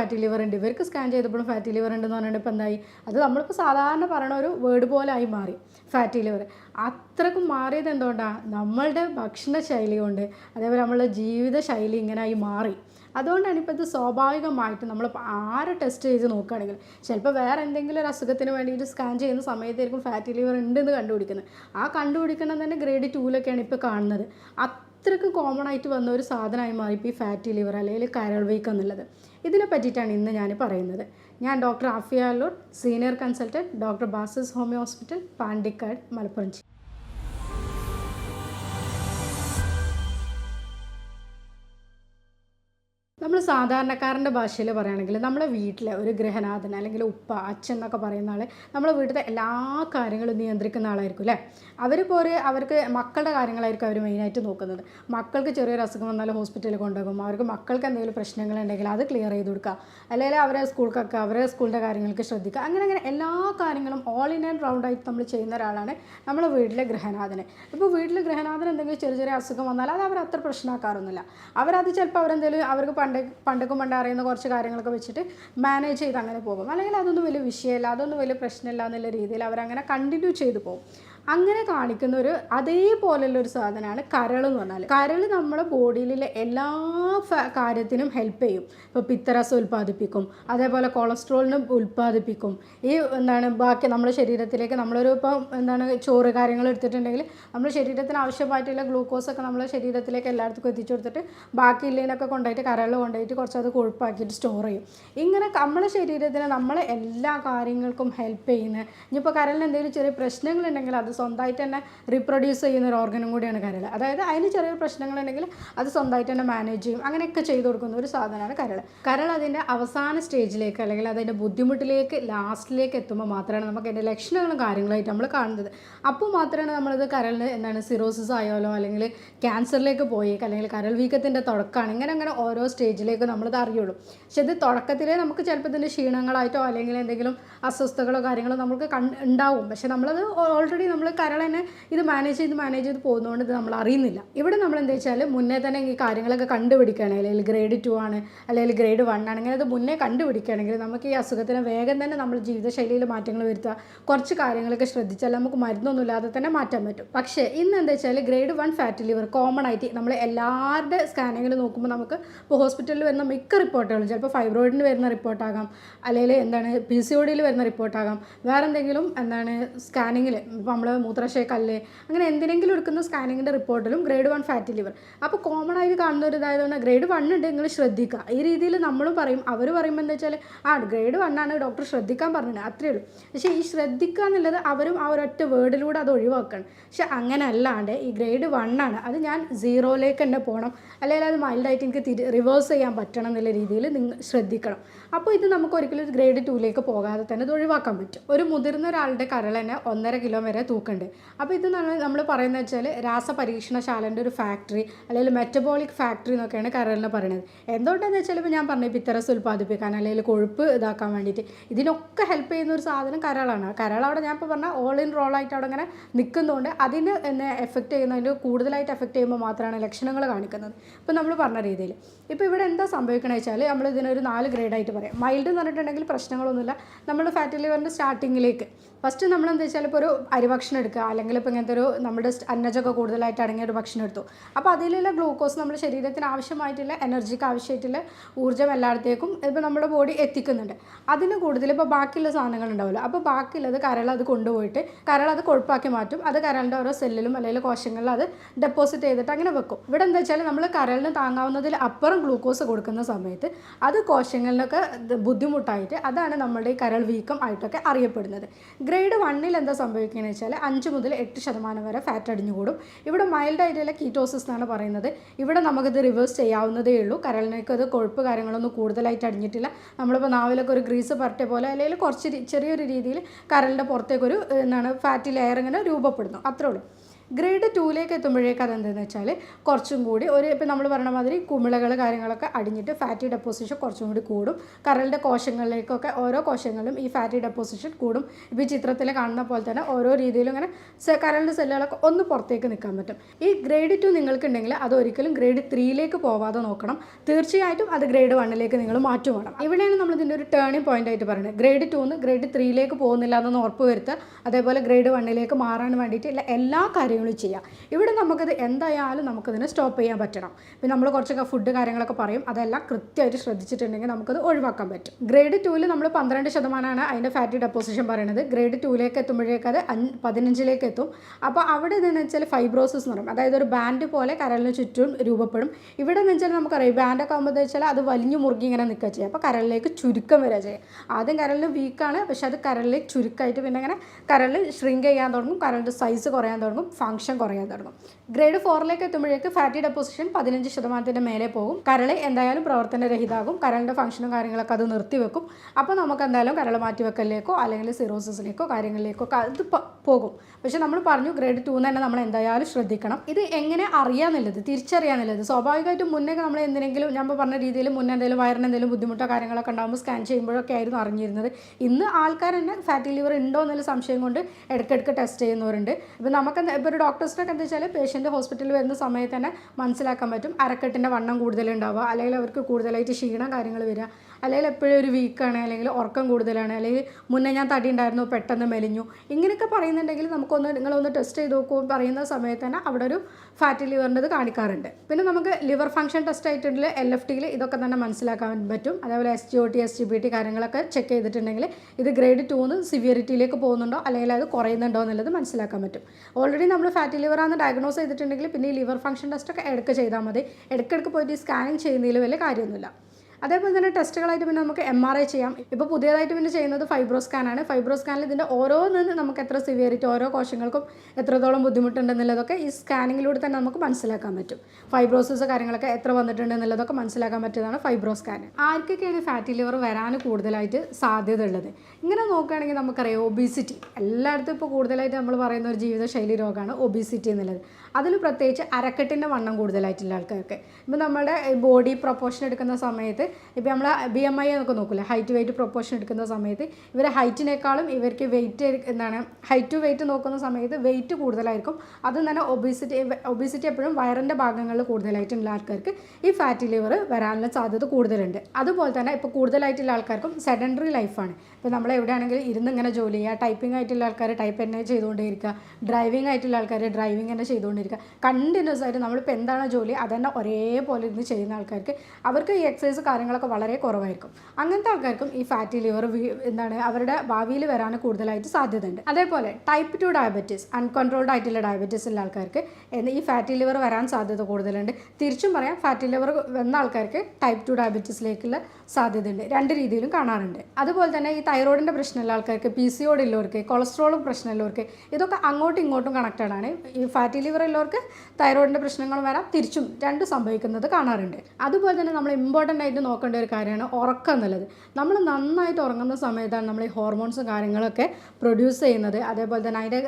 Fatty liver ഉണ്ട്. ഇവർക്ക് scan ചെയ്തപ്പോഴും ഫാറ്റി ലിവർ ഉണ്ടെന്ന് പറഞ്ഞിട്ട് ഇപ്പോൾ എന്തായി? അത് നമ്മളിപ്പോൾ സാധാരണ പറയണ ഒരു വേർഡ് പോലെ ആയി മാറി ഫാറ്റി ലിവർ അത്രക്കും മാറിയത് എന്തുകൊണ്ടാണ് നമ്മളുടെ ഭക്ഷണ ശൈലി കൊണ്ട് അതേപോലെ നമ്മളുടെ ജീവിത ശൈലി ഇങ്ങനെ ആയി മാറി. അതുകൊണ്ടാണ് ഇപ്പോൾ ഇത് സ്വാഭാവികമായിട്ട് നമ്മൾ ആരെ ടെസ്റ്റ് ചെയ്ത് നോക്കുകയാണെങ്കിൽ ചിലപ്പോൾ വേറെ എന്തെങ്കിലും ഒരു അസുഖത്തിന് വേണ്ടിയിട്ട് സ്കാൻ ചെയ്യുന്ന സമയത്തായിരിക്കും ഫാറ്റി ലിവർ ഉണ്ടെന്ന് കണ്ടുപിടിക്കുന്നത്. ആ കണ്ടുപിടിക്കണം തന്നെ ഗ്രേഡ് ടൂലൊക്കെയാണ് ഇപ്പോൾ കാണുന്നത്. അത്രയ്ക്ക് കോമൺ ആയിട്ട് വന്ന ഒരു സാധനമായി മാറി ഇപ്പോൾ ഈ ഫാറ്റി ലിവർ അല്ലെങ്കിൽ കരൾ വീക്ക് എന്നുള്ളത്. ഇതിനെ പറ്റിയിട്ടാണ് ഇന്ന് ഞാൻ പറയുന്നത്. ഞാൻ doctor Afiya senior consultant doctor ബാസസ് homeo hospital Pandikkad Malappuram നമ്മൾ സാധാരണക്കാരന്റെ ഭാഷയിൽ പറയുകയാണെങ്കിൽ നമ്മളെ വീട്ടിലെ ഒരു ഗ്രഹനാഥൻ അല്ലെങ്കിൽ ഉപ്പ അച്ഛൻ എന്നൊക്കെ പറയുന്ന ആൾ നമ്മളെ വീട്ടിലെ എല്ലാ കാര്യങ്ങളും നിയന്ത്രിക്കുന്ന ആളായിരിക്കും അല്ലേ? അവർ പോരെ അവർക്ക് മക്കളുടെ കാര്യങ്ങളായിരിക്കും അവർ മെയിനായിട്ട് നോക്കുന്നത്. മക്കൾക്ക് ചെറിയൊരു അസുഖം വന്നാൽ ഹോസ്പിറ്റലിൽ കൊണ്ടുപോകും. അവർക്ക് മക്കൾക്ക് എന്തെങ്കിലും പ്രശ്നങ്ങൾ ഉണ്ടെങ്കിൽ അത് ക്ലിയർ ചെയ്ത് കൊടുക്കുക. അല്ലെങ്കിൽ അവരെ സ്കൂൾക്കൊക്കെ അവരെ സ്കൂളിന്റെ കാര്യങ്ങൾക്ക് ശ്രദ്ധിക്കുക. അങ്ങനെ അങ്ങനെ എല്ലാ കാര്യങ്ങളും ഓൾ ഇൻ ആൻഡ് റൗണ്ടായിട്ട് നമ്മൾ ചെയ്യുന്ന ഒരാളാണ് നമ്മളെ വീട്ടിലെ ഗൃഹനാഥന് ഇപ്പോൾ വീട്ടിലെ ഗ്രഹനാഥൻ എന്തെങ്കിലും ചെറിയ ചെറിയ അസുഖം വന്നാൽ അത് അവർ അത്ര പ്രശ്നമാക്കാറൊന്നുമില്ല. അവരത് ചിലപ്പോൾ അവരെന്തെങ്കിലും അവർക്ക് പണ്ട് പണ്ടൊക്കെ പണ്ട് അറിയുന്ന കുറച്ച് കാര്യങ്ങളൊക്കെ വെച്ചിട്ട് മാനേജ് ചെയ്ത് അങ്ങനെ പോകും. അല്ലെങ്കിൽ അതൊന്നും വലിയ വിഷയമല്ല അതൊന്നും വലിയ പ്രശ്നമില്ല എന്നുള്ള രീതിയിൽ അവരങ്ങനെ കണ്ടിന്യൂ ചെയ്തു പോകും. അങ്ങനെ കാണിക്കുന്ന ഒരു അതേപോലെയുള്ള ഒരു സാധനമാണ് കരൾ എന്ന് പറഞ്ഞാൽ കരൾ നമ്മുടെ ബോഡിയിലെ എല്ലാ കാര്യത്തിനും ഹെൽപ്പ് ചെയ്യും. ഇപ്പോൾ പിത്തരസം ഉൽപ്പാദിപ്പിക്കും. അതേപോലെ കൊളസ്ട്രോളിന് ഉൽപ്പാദിപ്പിക്കും. ഈ എന്താണ് ബാക്കി നമ്മുടെ ശരീരത്തിലേക്ക് നമ്മളൊരു ഇപ്പം എന്താണ് ചോറ് കാര്യങ്ങൾ എടുത്തിട്ടുണ്ടെങ്കിൽ നമ്മുടെ ശരീരത്തിന് ആവശ്യമായിട്ടുള്ള ഗ്ലൂക്കോസ് ഒക്കെ നമ്മുടെ ശരീരത്തിലേക്ക് എല്ലായിടത്തും എത്തിച്ചു കൊടുത്തിട്ട് ബാക്കി ഇല്ലേനൊക്കെ കൊണ്ടുപോയിട്ട് കരളിൽ കൊണ്ടുപോയിട്ട് കുറച്ച് അത് കൊഴുപ്പാക്കിയിട്ട് സ്റ്റോർ ചെയ്യും. ഇങ്ങനെ നമ്മുടെ ശരീരത്തിന് നമ്മളെ എല്ലാ കാര്യങ്ങൾക്കും ഹെൽപ്പ് ചെയ്യുന്ന ഇനിയിപ്പോൾ കരളിന് എന്തെങ്കിലും ചെറിയ പ്രശ്നങ്ങളുണ്ടെങ്കിൽ അത് സ്വന്തമായിട്ട് തന്നെ റീപ്രൊഡ്യൂസ് ചെയ്യുന്ന ഒരു ഓർഗനും കൂടിയാണ് കരൾ. അതായത് അതിന് ചെറിയ പ്രശ്നങ്ങളുണ്ടെങ്കിൽ അത് സ്വന്തമായിട്ട് തന്നെ മാനേജ് ചെയ്യും. അങ്ങനെയൊക്കെ ചെയ്തു കൊടുക്കുന്ന ഒരു സാധനമാണ് കരൾ. കരൾ അതിന്റെ അവസാന സ്റ്റേജിലേക്ക് അല്ലെങ്കിൽ അതിന്റെ ബുദ്ധിമുട്ടിലേക്ക് ലാസ്റ്റിലേക്ക് എത്തുമ്പോൾ മാത്രമാണ് നമുക്ക് അതിന്റെ ലക്ഷണങ്ങളും കാര്യങ്ങളായിട്ട് നമ്മൾ കാണുന്നത്. അപ്പോൾ മാത്രമാണ് നമ്മളത് കരളിന് എന്താണ് സിറോസിസ് ആയാലോ അല്ലെങ്കിൽ ക്യാൻസറിലേക്ക് പോയി അല്ലെങ്കിൽ കരൾ വീക്കത്തിന്റെ തുടക്കമാണ് ഇങ്ങനെ അങ്ങനെ ഓരോ സ്റ്റേജിലേക്ക് നമ്മളിത് അറിയുള്ളൂ. പക്ഷേ ഇത് തുടക്കത്തിലേ നമുക്ക് ചിലപ്പോൾ ഇതിന്റെ ക്ഷീണങ്ങളായിട്ടോ അല്ലെങ്കിൽ എന്തെങ്കിലും അസ്വസ്ഥതകളോ കാര്യങ്ങളോ നമുക്ക് കൺ ഉണ്ടാവും. പക്ഷെ നമ്മളത് ഓൾറെഡി നമ്മൾ കരൾ തന്നെ ഇത് മാനേജ് ചെയ്ത് മാനേജ് ചെയ്ത് പോകുന്നതുകൊണ്ട് ഇത് നമ്മൾ അറിയുന്നില്ല. ഇവിടെ നമ്മൾ എന്താ വെച്ചാൽ മുന്നേ തന്നെ ഈ കാര്യങ്ങളൊക്കെ കണ്ടുപിടിക്കുകയാണെങ്കിൽ അല്ലെങ്കിൽ ഗ്രേഡ് ടു ആണ് അല്ലെങ്കിൽ ഗ്രേഡ് വൺ ആണ് അങ്ങനെ അത് മുന്നേ കണ്ടുപിടിക്കുകയാണെങ്കിൽ നമുക്ക് ഈ അസുഖത്തിന് വേഗം തന്നെ നമ്മൾ ജീവിതശൈലിയിൽ മാറ്റങ്ങൾ വരുത്തുക. കുറച്ച് കാര്യങ്ങളൊക്കെ ശ്രദ്ധിച്ചാൽ നമുക്ക് മരുന്നൊന്നുമില്ലാതെ തന്നെ മാറ്റാൻ പറ്റും. പക്ഷേ ഇന്ന് എന്താ വെച്ചാൽ grade one fat liver common ആയിട്ട് നമ്മൾ എല്ലാവരുടെ സ്കാനിങ്ങിൽ നോക്കുമ്പോൾ നമുക്ക് ഇപ്പോൾ ഹോസ്പിറ്റലിൽ വരുന്ന മിക്ക റിപ്പോർട്ടുകളും ചിലപ്പോൾ ഫൈബ്രോയിഡിന് വരുന്ന റിപ്പോർട്ടാകാം അല്ലെങ്കിൽ എന്താണ് പി സി ഒ ഡിയിൽ വരുന്ന റിപ്പോർട്ടാകാം വേറെ എന്തെങ്കിലും എന്താണ് സ്കാനിങ്ങിൽ ഇപ്പോൾ നമ്മൾ മൂത്രശയ കല്ല് അങ്ങനെ എന്തിനെങ്കിലും എടുക്കുന്ന സ്കാനിങ്ങിന്റെ റിപ്പോർട്ടിലും ഗ്രേഡ് വൺ ഫാറ്റി ലിവർ. അപ്പോൾ കോമൺ ആയിട്ട് കാണുന്ന ഒരു ഇതായതുകൊണ്ട് ഗ്രേഡ് വൺ ഉണ്ട് നിങ്ങൾ ശ്രദ്ധിക്കുക. ഈ രീതിയിൽ നമ്മൾ പറയും അവർ പറയുമ്പോൾ എന്താ വെച്ചാൽ ആ ഗ്രേഡ് വൺ ആണ് ഡോക്ടർ ശ്രദ്ധിക്കാൻ പറഞ്ഞത് അത്രയേ ഉള്ളൂ. പക്ഷേ ഈ ശ്രദ്ധിക്കുക എന്നുള്ളത് അവരും ആ ഒരൊറ്റ വേർഡിലൂടെ അത് ഒഴിവാക്കണം. പക്ഷെ അങ്ങനെ അല്ലാണ്ട് ഈ ഗ്രേഡ് വൺ ആണ് അത് ഞാൻ സീറോയിലേക്ക് തന്നെ പോകണം. അല്ലെങ്കിൽ അത് മൈൽഡായിട്ട് എനിക്ക് തിരി റിവേഴ്സ് ചെയ്യാൻ പറ്റണം എന്നുള്ള രീതിയിൽ നിങ്ങൾ ശ്രദ്ധിക്കണം. അപ്പോൾ ഇത് നമുക്ക് ഒരിക്കലും ഒരു ഗ്രേഡ് ടൂയിലേക്ക് പോകാതെ തന്നെ ഇത് ഒഴിവാക്കാൻ പറ്റും. ഒരു മുതിർന്ന ഒരാളുടെ കരൾ ഒന്നര കിലോ വരെ തൂക്കുണ്ട്. അപ്പോൾ ഇത് നമ്മൾ പറയുന്നത് വെച്ചാൽ രാസപരീക്ഷണശാലന്റെ ഒരു ഫാക്ടറി അല്ലെങ്കിൽ മെറ്റബോളിക് ഫാക്ടറി എന്നൊക്കെയാണ് കരളിനെ പറയുന്നത്. എന്തുകൊണ്ടാണെന്ന് വെച്ചാൽ ഇപ്പോൾ ഞാൻ പറഞ്ഞു പിത്തരസ് ഉൽപ്പാദിപ്പിക്കാൻ അല്ലെങ്കിൽ കൊഴുപ്പ് ഇതാക്കാൻ വേണ്ടിയിട്ട്. ഇതിനൊക്കെ ഹെൽപ്പ് ചെയ്യുന്ന ഒരു സാധനം കരളാണ്. കരൾ അവിടെ ഞാൻ ഇപ്പോൾ പറഞ്ഞാൽ ഓൾ ഇൻ റോൾ ആയിട്ട് അവിടെ ഇങ്ങനെ നിൽക്കുന്നതുകൊണ്ട് അതിന് എന്നെ എഫക്റ്റ് ചെയ്യുന്നതിന്റെ കൂടുതലായിട്ട് എഫക്റ്റ് ചെയ്യുമ്പോൾ മാത്രമാണ് ലക്ഷണങ്ങൾ കാണിക്കുന്നത്. ഇപ്പോൾ നമ്മൾ പറഞ്ഞ രീതിയിൽ. ഇപ്പോൾ ഇവിടെ എന്താ സംഭവിക്കണമെന്ന് വെച്ചാൽ നമ്മൾ ഇതിനൊരു നാല് ഗ്രേഡായിട്ട് പറയാം. മൈൽഡ് എന്ന് പറഞ്ഞിട്ടുണ്ടെങ്കിൽ പ്രശ്നങ്ങളൊന്നുമില്ല. നമ്മൾ ഫാറ്റി ലിവറിന്റെ സ്റ്റാർട്ടിങ്ങിലേക്ക് ഫസ്റ്റ് നമ്മൾ എന്താ വെച്ചാൽ ഇപ്പോൾ ഒരു അരിഭക്ഷണം എടുക്കുക അല്ലെങ്കിൽ ഇപ്പോൾ ഇങ്ങനത്തെ ഒരു നമ്മുടെ അന്നജൊക്കെ കൂടുതലായിട്ട് അടങ്ങിയ ഒരു ഭക്ഷണം എടുത്തു. അപ്പോൾ അതിലുള്ള ഗ്ലൂക്കോസ് നമ്മുടെ ശരീരത്തിന് ആവശ്യമായിട്ടുള്ള എനർജിക്ക് ആവശ്യമായിട്ടുള്ള ഊർജം എല്ലായിടത്തേക്കും ഇപ്പോൾ നമ്മുടെ ബോഡി എത്തിക്കുന്നുണ്ട്. അതിന് കൂടുതൽ ഇപ്പോൾ ബാക്കിയുള്ള സാധനങ്ങൾ ഉണ്ടാവില്ല അപ്പോൾ ബാക്കിയുള്ളത് കരൾ അത് കൊണ്ടുപോയിട്ട് കരൾ അത് കൊഴുപ്പാക്കി മാറ്റും. അത് കരളിന്റെ ഓരോ സെല്ലിലും അല്ലെങ്കിൽ കോശങ്ങളിലും അത് ഡെപ്പോസിറ്റ് ചെയ്തിട്ട് അങ്ങനെ വെക്കും. ഇവിടെ എന്താ വെച്ചാൽ നമ്മൾ കരളിന് താങ്ങാവുന്നതിൽ അപ്പുറം ഗ്ലൂക്കോസ് കൊടുക്കുന്ന സമയത്ത് അത് കോശങ്ങളിലൊക്കെ ബുദ്ധിമുട്ടായിട്ട് അതാണ് നമ്മുടെ ഈ കരൾ വീക്കം ആയിട്ടൊക്കെ അറിയപ്പെടുന്നത്. ഗ്രേഡ് വണ്ണിൽ എന്താ സംഭവിക്കുകയെന്ന് വെച്ചാൽ അഞ്ച് മുതൽ എട്ട് ശതമാനം വരെ ഫാറ്റ് അടിഞ്ഞുകൂടും. ഇവിടെ മൈൽഡ് ആയിട്ടുള്ള കീറ്റോസിസ് എന്നാണ് പറയുന്നത്. ഇവിടെ നമുക്കിത് റിവേഴ്സ് ചെയ്യാവുന്നതേ ഉള്ളൂ. കരളിനേക്ക് അത് കൊഴുപ്പ് കാര്യങ്ങളൊന്നും കൂടുതലായിട്ട് അടിഞ്ഞിട്ടില്ല. നമ്മളിപ്പോൾ നാവിലൊക്കെ ഒരു ഗ്രീസ് പരട്ടിയ പോലെ അല്ലെങ്കിൽ കുറച്ച് ചെറിയൊരു രീതിയിൽ കരളിന്റെ പുറത്തേക്കൊരു എന്താണ് ഫാറ്റി ലെയർ ഇങ്ങനെ രൂപപ്പെടുന്നു. അത്രേ ഉള്ളൂ. ഗ്രേഡ് ടൂയിലേക്ക് എത്തുമ്പോഴേക്ക് അതെന്താണെന്ന് വെച്ചാൽ കുറച്ചും കൂടി ഒരു ഇപ്പം നമ്മൾ പറഞ്ഞ മാതിരി കുമിളകൾ കാര്യങ്ങളൊക്കെ അടിഞ്ഞിട്ട് ഫാറ്റി ഡെപ്പോസിഷൻ കുറച്ചും കൂടി കൂടും. കരളിന്റെ കോശങ്ങളിലേക്കൊക്കെ ഓരോ കോശങ്ങളിലും ഈ ഫാറ്റി ഡെപ്പോസിഷൻ കൂടും. ഇപ്പോൾ ചിത്രത്തിൽ കാണുന്ന പോലെ തന്നെ ഓരോ രീതിയിലും ഇങ്ങനെ കരളിന്റെ സെല്ലുകളൊക്കെ ഒന്ന് പുറത്തേക്ക് നിൽക്കാൻ പറ്റും. ഈ ഗ്രേഡ് ടു നിങ്ങൾക്കുണ്ടെങ്കിൽ അത് ഒരിക്കലും ഗ്രേഡ് ത്രീയിലേക്ക് പോവാതെ നോക്കണം. തീർച്ചയായിട്ടും അത് ഗ്രേഡ് വണ്ണിലേക്ക് നിങ്ങൾ മാറ്റം വേണം. ഇവിടെയാണ് നമ്മൾ ഇതിന്റെ ഒരു ടേണിംഗ് പോയിന്റ് ആയിട്ട് പറയുന്നത്. ഗ്രേഡ് ടൂന്ന് ഗ്രേഡ് ത്രീയിലേക്ക് പോകുന്നില്ല എന്നൊന്ന് ഉറപ്പ് വരുത്തുക. അതേപോലെ ഗ്രേഡ് വണ്ണിലേക്ക് മാറാൻ വേണ്ടിയിട്ട് എല്ലാ- എല്ലാ കാര്യങ്ങളും ചെയ്യാം. ഇവിടെ നമുക്കത് എന്തായാലും നമുക്കതിനെ സ്റ്റോപ്പ് ചെയ്യാൻ പറ്റണം. പിന്നെ നമ്മൾ കുറച്ചൊക്കെ ഫുഡ് കാര്യങ്ങളൊക്കെ പറയും അതെല്ലാം കൃത്യമായിട്ട് ശ്രദ്ധിച്ചിട്ടുണ്ടെങ്കിൽ നമുക്കത് ഒഴിവാക്കാൻ പറ്റും. ഗ്രേഡ് ടൂവിൽ നമ്മൾ പന്ത്രണ്ട് ശതമാനമാണ് അതിന്റെ ഫാറ്റി ഡെപ്പോസിഷൻ പറയുന്നത് ഗ്രേഡ് ടൂവിലേക്ക് എത്തുമ്പോഴേക്ക് അത് പതിനഞ്ചിലേക്ക് എത്തും. അപ്പോൾ അവിടെ നിന്ന് വെച്ചാൽ ഫൈബ്രോസിസ് എന്ന് പറയും. അതായത് ഒരു ബാൻഡ് പോലെ കരളിന് ചുറ്റും രൂപപ്പെടും. ഇവിടെ എന്ന് വെച്ചാൽ നമുക്കറിയാം ബാൻഡൊക്കെ ആകുമ്പോൾ വെച്ചാൽ അത് വലിഞ്ഞു മുറുകി ഇങ്ങനെ നിൽക്കുക ചെയ്യുക. അപ്പോൾ കരളിലേക്ക് ചുരുക്കം വരിക ചെയ്യുക. ആദ്യം കരളിൽ വീക്കാണ് പക്ഷെ അത് കരളിലേക്ക് ചുരുക്കമായിട്ട് പിന്നെ ഇങ്ങനെ കരളിൽ ഷ്രിങ്ക് ചെയ്യാൻ തുടങ്ങും കരളിന്റെ സൈസ് കുറയാൻ തുടങ്ങും. ഫങ്ഷൻ കുറയാൻ തുടങ്ങും ഗ്രേഡ് ഫോറിലേക്ക് എത്തുമ്പോഴേക്ക് ഫാറ്റി ഡെപ്പോസിഷൻ പതിനഞ്ച് ശതമാനത്തിന്റെ മേലെ പോകും. കരൾ എന്തായാലും പ്രവർത്തനരഹിതമാകും കരളിന്റെ ഫംഗ്ഷനും കാര്യങ്ങളൊക്കെ അത് നിർത്തിവെക്കും. അപ്പോൾ നമുക്ക് എന്തായാലും കരൾ മാറ്റിവെക്കലിലേക്കോ അല്ലെങ്കിൽ സിറോസിസിലേക്കോ കാര്യങ്ങളിലേക്കോ അത് പോകും. പക്ഷെ നമ്മൾ പറഞ്ഞു ഗ്രേഡ് ടു തന്നെ നമ്മൾ എന്തായാലും ശ്രദ്ധിക്കണം. ഇത് എങ്ങനെ അറിയാന്നുള്ളത് തിരിച്ചറിയാന്നുള്ളത്. സ്വാഭാവികമായിട്ടും മുന്നേ നമ്മൾ എന്തിനെങ്കിലും ഞാൻ പറഞ്ഞ രീതിയിൽ മുന്നേ എന്തെങ്കിലും വയറിന് എന്തെങ്കിലും ബുദ്ധിമുട്ടോ കാര്യങ്ങളൊക്കെ ഉണ്ടാകുമ്പോൾ സ്കാൻ ചെയ്യുമ്പോഴൊക്കെ ആയിരുന്നു അറിഞ്ഞിരുന്നത്. ഇന്ന് ആൾക്കാർ തന്നെ ഫാറ്റി ലിവർ ഉണ്ടോ എന്നുള്ള സംശയം കൊണ്ട് ഇടയ്ക്കിടയ്ക്ക് ടെസ്റ്റ് ചെയ്യുന്നവരുണ്ട്. ഇപ്പോൾ നമുക്ക് ഇപ്പോൾ ഒരു ഡോക്ടേഴ്സിനൊക്കെ എന്താ വെച്ചാൽ പേഷ്യന്റ് ഹോസ്പിറ്റലിൽ വരുന്ന സമയത്ത് തന്നെ മനസ്സിലാക്കാൻ പറ്റും അരക്കെട്ടിന്റെ വണ്ണം കൂടുതലുണ്ടാവുക അല്ലെങ്കിൽ അവർക്ക് കൂടുതലായിട്ട് ക്ഷീണം കാര്യങ്ങൾ വരിക. അല്ലെങ്കിൽ എപ്പോഴും ഒരു വീക്കാണ് അല്ലെങ്കിൽ ഉറക്കം കൂടുതലാണ് അല്ലെങ്കിൽ മുന്നേ ഞാൻ തടി ഉണ്ടായിരുന്നു പെട്ടെന്ന് മെലിഞ്ഞു. ഇങ്ങനെയൊക്കെ പറയുന്നുണ്ടെങ്കിൽ നമുക്കൊന്ന് നിങ്ങളൊന്ന് ടെസ്റ്റ് ചെയ്ത് നോക്കുമ്പോൾ പറയുന്ന സമയത്ത് തന്നെ അവിടെ ഒരു ഫാറ്റി ലിവറിന്റെ കാണിക്കാറുണ്ട്. പിന്നെ നമുക്ക് ലിവർ ഫംഗ്ഷൻ ടെസ്റ്റ് ആയിട്ടുണ്ടെങ്കിൽ എൽ എഫ് ടിയിൽ ഇതൊക്കെ തന്നെ മനസ്സിലാക്കാൻ പറ്റും. അതേപോലെ S G O T S G B T കാര്യങ്ങളൊക്കെ ചെക്ക് ചെയ്തിട്ടുണ്ടെങ്കിൽ ഇത് ഗ്രേഡ് ടൂന്ന് സിവിയറിറ്റിയിലേക്ക് പോകുന്നുണ്ടോ അല്ലെങ്കിൽ അത് കുറയുന്നുണ്ടോ എന്നുള്ളത് മനസ്സിലാക്കാൻ പറ്റും. ഓൾറെഡി നമ്മൾ ഫാറ്റി ആണ് ഡയഗ്നോസ് ചെയ്തിട്ടുണ്ടെങ്കിൽ പിന്നെ ഈ ലിവർ ഫംഗ്ഷൻ ടെസ്റ്റ് ഒക്കെ ഇടയ്ക്ക് ചെയ്താൽ മതി. ഇടയ്ക്കിടയ്ക്ക് പോയിട്ട് ഈ സ്കാനിങ് ചെയ്യുന്നതിൽ വലിയ കാര്യമൊന്നുമില്ല. അതേപോലെ തന്നെ ടെസ്റ്റുകളായിട്ട് പിന്നെ നമുക്ക് എം ആർ ഐ ചെയ്യാം. ഇപ്പോൾ പുതിയതായിട്ട് പിന്നെ ചെയ്യുന്നത് ഫൈബ്രോ സ്കാനാണ് ഫൈബ്രോ സ്കാനിൽ ഇതിന്റെ നിന്ന് നമുക്ക് എത്ര സിവിയറിറ്റി ഓരോ കോശങ്ങൾക്കും എത്രത്തോളം ബുദ്ധിമുട്ടുണ്ടെന്നുള്ളതൊക്കെ ഈ സ്കാനിങ്ങിലൂടെ തന്നെ നമുക്ക് മനസ്സിലാക്കാൻ പറ്റും. ഫൈബ്രോസിസ് കാര്യങ്ങളൊക്കെ എത്ര വന്നിട്ടുണ്ട് എന്നുള്ളതൊക്കെ മനസ്സിലാക്കാൻ പറ്റുന്നതാണ് ഫൈബ്രോ സ്കാൻ ആർക്കൊക്കെയാണ് ഫാറ്റി ലിവർ വരാൻ കൂടുതലായിട്ട് സാധ്യത ഉള്ളത് ഇങ്ങനെ നോക്കുകയാണെങ്കിൽ നമുക്കറിയാം ഒബീസിറ്റി എല്ലായിടത്തും ഇപ്പോൾ കൂടുതലായിട്ട് നമ്മൾ പറയുന്ന ഒരു ജീവിതശൈലി രോഗമാണ് ഒബീസിറ്റി എന്നുള്ളത്. അതിൽ പ്രത്യേകിച്ച് അരക്കെട്ടിന്റെ വണ്ണം കൂടുതലായിട്ടുള്ള ആൾക്കാർക്ക്. ഇപ്പോൾ നമ്മുടെ ബോഡി പ്രൊപ്പോർഷൻ എടുക്കുന്ന സമയത്ത് ഇപ്പോൾ നമ്മൾ ബി എം ഐ എന്നൊക്കെ നോക്കില്ല ഹൈറ്റ് വെയിറ്റ് പ്രൊപ്പോർഷൻ എടുക്കുന്ന സമയത്ത് ഇവരെ ഹൈറ്റിനേക്കാളും ഇവർക്ക് വെയിറ്റ് എന്താണ് ഹൈറ്റ് ടു വെയിറ്റ് നോക്കുന്ന സമയത്ത് വെയിറ്റ് കൂടുതലായിരിക്കും. അതും തന്നെ ഒബീസിറ്റി ഒബീസിറ്റി എപ്പോഴും വയറിന്റെ ഭാഗങ്ങളിൽ കൂടുതലായിട്ടുള്ള ആൾക്കാർക്ക് ഈ ഫാറ്റി ലിവർ വരാനുള്ള സാധ്യത കൂടുതലുണ്ട്. അതുപോലെ തന്നെ ഇപ്പോൾ കൂടുതലായിട്ടുള്ള ആൾക്കാർക്കും സെഡൻഡറി ലൈഫാണ് ഇപ്പോൾ നമ്മൾ എവിടെയാണെങ്കിലും ഇരുന്ന് ഇങ്ങനെ ജോലി ചെയ്യുക. ടൈപ്പിംഗ് ആയിട്ടുള്ള ആൾക്കാർ ടൈപ്പ് തന്നെ ചെയ്തുകൊണ്ടേയിരിക്കുക. ഡ്രൈവിംഗ് ആയിട്ടുള്ള ആൾക്കാർ ഡ്രൈവിംഗ് തന്നെ ചെയ്തുകൊണ്ടിരിക്കുക കണ്ടിന്യൂസ് ആയിട്ട് നമ്മളിപ്പോൾ എന്താണ് ജോലി? അതന്നെ ഒരേപോലെ ഇരുന്ന് ചെയ്യുന്ന ആൾക്കാർക്ക് അവർക്ക് ഈ എക്സസൈസ് കാര്യങ്ങളൊക്കെ വളരെ കുറവായിരിക്കും. അങ്ങനത്തെ ആൾക്കാർക്കും ഈ ഫാറ്റി ലിവർ എന്താണ് അവരുടെ ഭാവിയിൽ വരാൻ കൂടുതലായിട്ട് സാധ്യതയുണ്ട്. അതേപോലെ ടൈപ്പ് ടു ഡയബറ്റീസ് അൺകൺട്രോൾഡ് ആയിട്ടുള്ള ഡയബറ്റീസ് ഉള്ള ആൾക്കാർക്ക് ഈ ഫാറ്റി ലിവർ വരാൻ സാധ്യത കൂടുതലുണ്ട്. തിരിച്ചും പറയാം ഫാറ്റി ലിവർ വന്ന ആൾക്കാർക്ക് ടൈപ്പ് ടു ഡയബറ്റീസിലേക്കുള്ള സാധ്യതയുണ്ട്. രണ്ട് രീതിയിലും കാണാറുണ്ട്. അതുപോലെ തന്നെ ഈ തൈറോയിഡിന്റെ പ്രശ്നമുള്ള ആൾക്കാർക്ക് പി സി ഓട് ഉള്ളവർക്ക് കൊളസ്ട്രോളും പ്രശ്നമുള്ളവർക്ക് ഇതൊക്കെ അങ്ങോട്ടും ഇങ്ങോട്ടും കണക്റ്റഡ് ആണ്. ഈ ഫാറ്റി ലിവർ ഉള്ളവർക്ക് തൈറോയിഡിന്റെ പ്രശ്നങ്ങൾ വരാം തിരിച്ചും രണ്ടും സംഭവിക്കുന്നത് കാണാറുണ്ട്. അതുപോലെ തന്നെ നമ്മൾ ഇമ്പോർട്ടന്റ് ആയിട്ട് നോക്കേണ്ട ഒരു കാര്യമാണ് ഉറക്കം എന്നുള്ളത്. നമ്മൾ നന്നായിട്ട് ഉറങ്ങുന്ന സമയത്താണ് നമ്മൾ ഈ ഹോർമോൺസും കാര്യങ്ങളൊക്കെ പ്രൊഡ്യൂസ് ചെയ്യുന്നത്. അതേപോലെ തന്നെ അതിന്റെ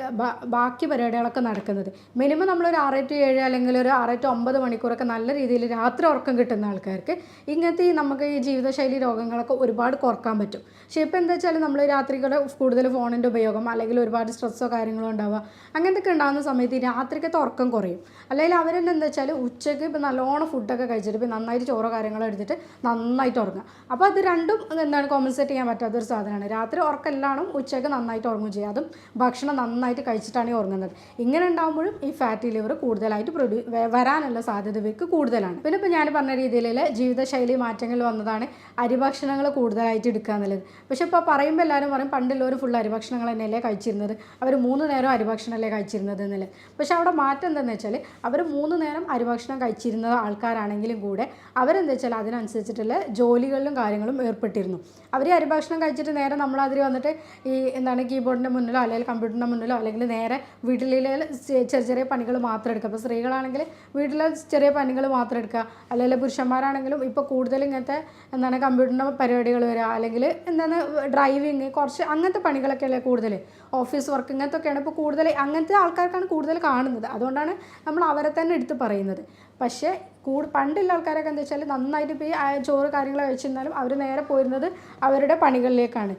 ബാക്കി പരിപാടികളൊക്കെ നടക്കുന്നത്. മിനിമം നമ്മളൊരു ആറ് ടു ഏഴ് അല്ലെങ്കിൽ ഒരു ആറ് ടു ഒമ്പത് മണിക്കൂറൊക്കെ നല്ല രീതിയിൽ രാത്രി ഉറക്കം കിട്ടുന്ന ആൾക്കാർക്ക് ഇങ്ങനത്തെ നമുക്ക് ഈ ജീവിതശൈലി രോഗങ്ങളൊക്കെ ഒരുപാട് കുറയ്ക്കാൻ പറ്റും. പക്ഷേ ഇപ്പോൾ എന്താ വെച്ചാൽ നമ്മൾ രാത്രികളെ കൂടുതൽ ഫോണിന്റെ ഉപയോഗം അല്ലെങ്കിൽ ഒരുപാട് സ്ട്രെസ്സോ കാര്യങ്ങളോ ഉണ്ടാവുക. അങ്ങനത്തെ ഉണ്ടാകുന്ന സമയത്ത് രാത്രിക്കത്തെ ഉറക്കം കുറയും. അല്ലെങ്കിൽ അവരെന്നെ എന്താ വെച്ചാൽ ഉച്ചയ്ക്ക് ഇപ്പോൾ നല്ലോണം ഫുഡൊക്കെ കഴിച്ചിട്ട് ഇപ്പോൾ നന്നായിട്ട് ചോറോ കാര്യങ്ങളോ എടുത്തിട്ട് നന്നായിട്ട് ഉറങ്ങുക. അപ്പോൾ അത് രണ്ടും എന്താണ് കോമ്പൻസേറ്റ് ചെയ്യാൻ പറ്റാത്തൊരു സാധനമാണ്. രാത്രി ഉറക്കമെല്ലാം ഉച്ചയ്ക്ക് നന്നായിട്ട് ഉറങ്ങുകയും ചെയ്യുക അതും ഭക്ഷണം നന്നായിട്ട് കഴിച്ചിട്ടാണ് ഉറങ്ങുന്നത്. ഇങ്ങനെ ഉണ്ടാകുമ്പോഴും ഈ ഫാറ്റി ലിവർ കൂടുതലായിട്ട് പ്രൊഡ്യൂ വരാനുള്ള സാധ്യത ഇവർക്ക് കൂടുതലാണ്. പിന്നെ ഇപ്പോൾ ഞാൻ പറഞ്ഞ രീതിയിലുള്ള ജീവിതശൈലി മാറ്റങ്ങൾ വന്നതാണ് അരിഭക്ഷണങ്ങൾ കൂടുതലായിട്ട് എടുക്കുക എന്നുള്ളത്. പക്ഷേ ഇപ്പോൾ പറയുമ്പോൾ എല്ലാവരും പറയും പണ്ടുള്ളവർ ഫുൾ അരിഭക്ഷണങ്ങൾ തന്നെയല്ലേ കഴിച്ചിരുന്നത്. അവർ മൂന്ന് നേരം അരിഭക്ഷണമല്ലേ കഴിച്ചിരുന്നത് എന്നുള്ളത് പക്ഷേ അവിടെ മാറ്റം എന്താണെന്ന് വെച്ചാൽ അവർ മൂന്ന് നേരം അരിഭക്ഷണം കഴിച്ചിരുന്ന ആൾക്കാരാണെങ്കിലും കൂടെ അവരെന്താ വെച്ചാൽ അതിനനുസരിച്ചിട്ടുള്ള ജോലികളിലും കാര്യങ്ങളും ഏർപ്പെട്ടിരുന്നു. അവർ അരിഭക്ഷണം കഴിച്ചിട്ട് നേരെ നമ്മളതിൽ വന്നിട്ട് ഈ എന്താണ് കീബോർഡിന്റെ മുന്നിലോ അല്ലെങ്കിൽ കമ്പ്യൂട്ടറിന്റെ മുന്നിലോ അല്ലെങ്കിൽ നേരെ വീട്ടിലെ ചെറിയ ചെറിയ പണികൾ മാത്രം എടുക്കുക. അപ്പോൾ സ്ത്രീകളാണെങ്കിൽ വീട്ടിലെ ചെറിയ പണികൾ മാത്രം എടുക്കുക. അല്ലെങ്കിൽ പുരുഷന്മാരാണെങ്കിലും ഇപ്പോൾ കൂടുതൽ ഇങ്ങനത്തെ എന്താണ് കമ്പ്യൂട്ടറിന്റെ പരിപാടികൾ വരിക. അല്ലെങ്കിൽ എന്താണ് ഡ്രൈവിങ് കുറച്ച് അങ്ങനത്തെ പണികളൊക്കെ അല്ലേ കൂടുതൽ ഓഫീസ് വർക്ക് ഇങ്ങനത്തെ ഒക്കെയാണ് ഇപ്പോൾ കൂടുതൽ അങ്ങനത്തെ ആൾക്കാർക്കാണ് കൂടുതൽ കാണുന്നത്. അതുകൊണ്ടാണ് നമ്മൾ അവരെ തന്നെ എടുത്ത് പറയുന്നത്. പക്ഷേ കൂടു പണ്ടുള്ള ആൾക്കാരൊക്കെ എന്താ വെച്ചാൽ നന്നായിട്ട് ഇപ്പോൾ ഈ ചോറ് കാര്യങ്ങൾ കഴിച്ചിരുന്നാലും അവർ നേരെ പോയിരുന്നത് അവരുടെ പണികളിലേക്കാണ്.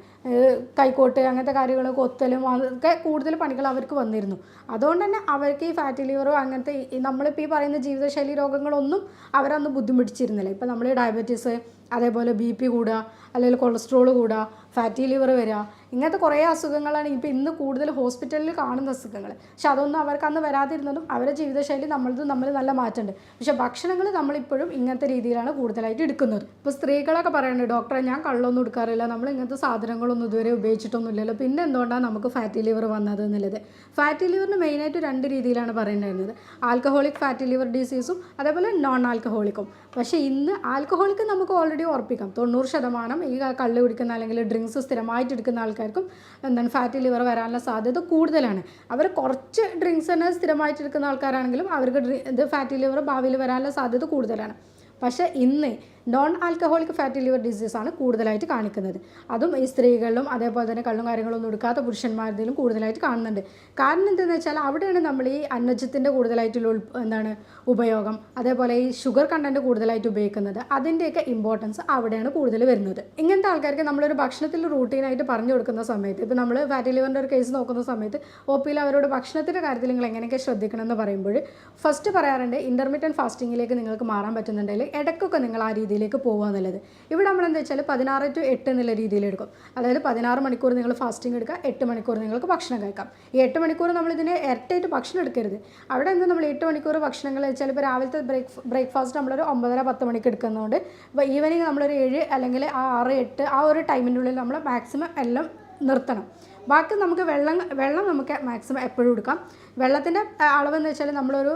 കൈക്കോട്ട് അങ്ങനത്തെ കാര്യങ്ങൾ കൊത്തലും അതൊക്കെ കൂടുതൽ പണികൾ അവർക്ക് വന്നിരുന്നു. അതുകൊണ്ട് തന്നെ അവർക്ക് ഈ ഫാറ്റി ലിവറോ അങ്ങനത്തെ നമ്മളിപ്പോൾ ഈ പറയുന്ന ജീവിതശൈലി രോഗങ്ങളൊന്നും അവരന്ന് ബുദ്ധിമുട്ടിച്ചിരുന്നില്ല. ഇപ്പോൾ നമ്മൾ ഡയബറ്റീസ് അതേപോലെ ബി പി കൂടുക അല്ലെങ്കിൽ കൊളസ്ട്രോൾ കൂടുക ഫാറ്റി ലിവർ വരിക ഇങ്ങനത്തെ കുറേ അസുഖങ്ങളാണ് ഇപ്പോൾ ഇന്ന് കൂടുതൽ ഹോസ്പിറ്റലിൽ കാണുന്ന അസുഖങ്ങൾ. പക്ഷെ അതൊന്നും അവർക്ക് അന്ന് വരാതിരുന്നതും അവരുടെ ജീവിതശൈലി നമ്മളതും നമ്മൾ നല്ല മാറ്റമുണ്ട്. പക്ഷേ ഭക്ഷണങ്ങൾ നമ്മളിപ്പോഴും ഇങ്ങനത്തെ രീതിയിലാണ് കൂടുതലായിട്ട് എടുക്കുന്നത്. ഇപ്പോൾ സ്ത്രീകളൊക്കെ പറയുന്നുണ്ട് ഡോക്ടറെ ഞാൻ കള്ളൊന്നും എടുക്കാറില്ല. നമ്മൾ ഇങ്ങനത്തെ സാധനങ്ങളൊന്നും ഇതുവരെ ഉപയോഗിച്ചിട്ടൊന്നുമില്ലല്ലോ. പിന്നെ എന്തുകൊണ്ടാണ് നമുക്ക് ഫാറ്റി ലിവർ വന്നത് എന്നുള്ളത്? ഫാറ്റി ലിവറിന് മെയിനായിട്ട് രണ്ട് രീതിയിലാണ് പറയുന്നത് ആൽക്കഹോളിക് ഫാറ്റി ലിവർ ഡിസീസും അതേപോലെ നോൺ ആൽക്കഹോളിക്കും പക്ഷേ ഇന്ന് ആൽക്കഹോളിക്ക് നമുക്ക് ഓൾറെഡി ഉറപ്പിക്കാം. തൊണ്ണൂറ് ശതമാനം ഈ കള്ള് കുടിക്കുന്ന അല്ലെങ്കിൽ ഡ്രിങ്ക്സ് സ്ഥിരമായിട്ട് എടുക്കുന്ന ആൾക്കാർക്കും എന്താണ് ഫാറ്റി ലിവർ വരാനുള്ള സാധ്യത കൂടുതലാണ്. അവർ കുറച്ച് ഡ്രിങ്ക്സ് തന്നെ സ്ഥിരമായിട്ട് എടുക്കുന്ന ആൾക്കാരാണെങ്കിലും അവർക്ക് ഇത് ഫാറ്റി ലിവർ ഭാവിയിൽ വരാനുള്ള സാധ്യത കൂടുതലാണ്. പക്ഷേ ഇന്ന് non alcoholic fatty liver disease ആണ് കൂടുതലായിട്ട് കാണിക്കുന്നത്. അതും ഈ സ്ത്രീകളിലും അതേപോലെ തന്നെ കള്ളും കാര്യങ്ങളൊന്നും എടുക്കാത്ത പുരുഷന്മാരിലും കൂടുതലായിട്ട് കാണുന്നുണ്ട്. കാരണം എന്താണെന്ന് വെച്ചാൽ അവിടെയാണ് നമ്മൾ ഈ അന്നജത്തിന്റെ കൂടുതലായിട്ടുള്ള എന്താണ് ഉപയോഗം അതേപോലെ ഈ ഷുഗർ കണ്ടന്റ് കൂടുതലായിട്ട് ഉപയോഗിക്കുന്നത്. അതിന്റെയൊക്കെ ഇമ്പോർട്ടൻസ് അവിടെയാണ് കൂടുതൽ വരുന്നത്. ഇങ്ങനത്തെ ആൾക്കാർക്ക് നമ്മളൊരു ഭക്ഷണത്തിൽ റൂട്ടീനായിട്ട് പറഞ്ഞു കൊടുക്കുന്ന സമയത്ത് ഇപ്പോൾ നമ്മൾ ഫാറ്റി ലിവറിന്റെ ഒരു കേസ് നോക്കുന്ന സമയത്ത് ഒ പിയിൽ അവരോട് ഭക്ഷണത്തിന്റെ കാര്യത്തിൽ നിങ്ങൾ എങ്ങനെയൊക്കെ ശ്രദ്ധിക്കണം എന്ന് പറയുമ്പോൾ ഫസ്റ്റ് പറയാറുണ്ട് ഇന്റർമീഡിയറ്റ് ഫാസ്റ്റിങ്ങിലേക്ക് നിങ്ങൾക്ക് മാറാൻ പറ്റുന്നുണ്ടെങ്കിൽ ഇടയ്ക്കൊക്കെ നിങ്ങൾ ആ രീതിയിലേക്ക് പോകുക എന്നുള്ളത്. ഇവിടെ നമ്മൾ എന്താ വെച്ചാൽ പതിനാറ് ടു എട്ട് എന്നുള്ള രീതിയിൽ എടുക്കും. അതായത് പതിനാറ് മണിക്കൂർ നിങ്ങൾ ഫാസ്റ്റിംഗ് എടുക്കുക എട്ട് മണിക്കൂർ നിങ്ങൾക്ക് ഭക്ഷണം കഴിക്കാം. ഈ എട്ട് മണിക്കൂർ നമ്മൾ ഇതിനെ ഇരട്ടായിട്ട് ഭക്ഷണം എടുക്കരുത്. അവിടെ എന്താ നമ്മൾ എട്ട് മണിക്കൂർ ഭക്ഷണങ്ങൾ വെച്ചാൽ ഇപ്പോൾ രാവിലത്തെ ബ്രേക്ക് ബ്രേക്ക്ഫാസ്റ്റ് നമ്മളൊരു ഒമ്പതര പത്ത് മണിക്ക് എടുക്കുന്നതുകൊണ്ട് ഇപ്പോൾ ഈവനിങ് നമ്മളൊരു ഏഴ് അല്ലെങ്കിൽ ആ ആറ് എട്ട് ആ ഒരു ടൈമിന്റെ ഉള്ളിൽ നമ്മൾ മാക്സിമം എല്ലാം നിർത്തണം. ബാക്കി നമുക്ക് വെള്ളം വെള്ളം നമുക്ക് മാക്സിമം എപ്പോഴും എടുക്കാം. വെള്ളത്തിന്റെ അളവെന്ന് വെച്ചാൽ നമ്മളൊരു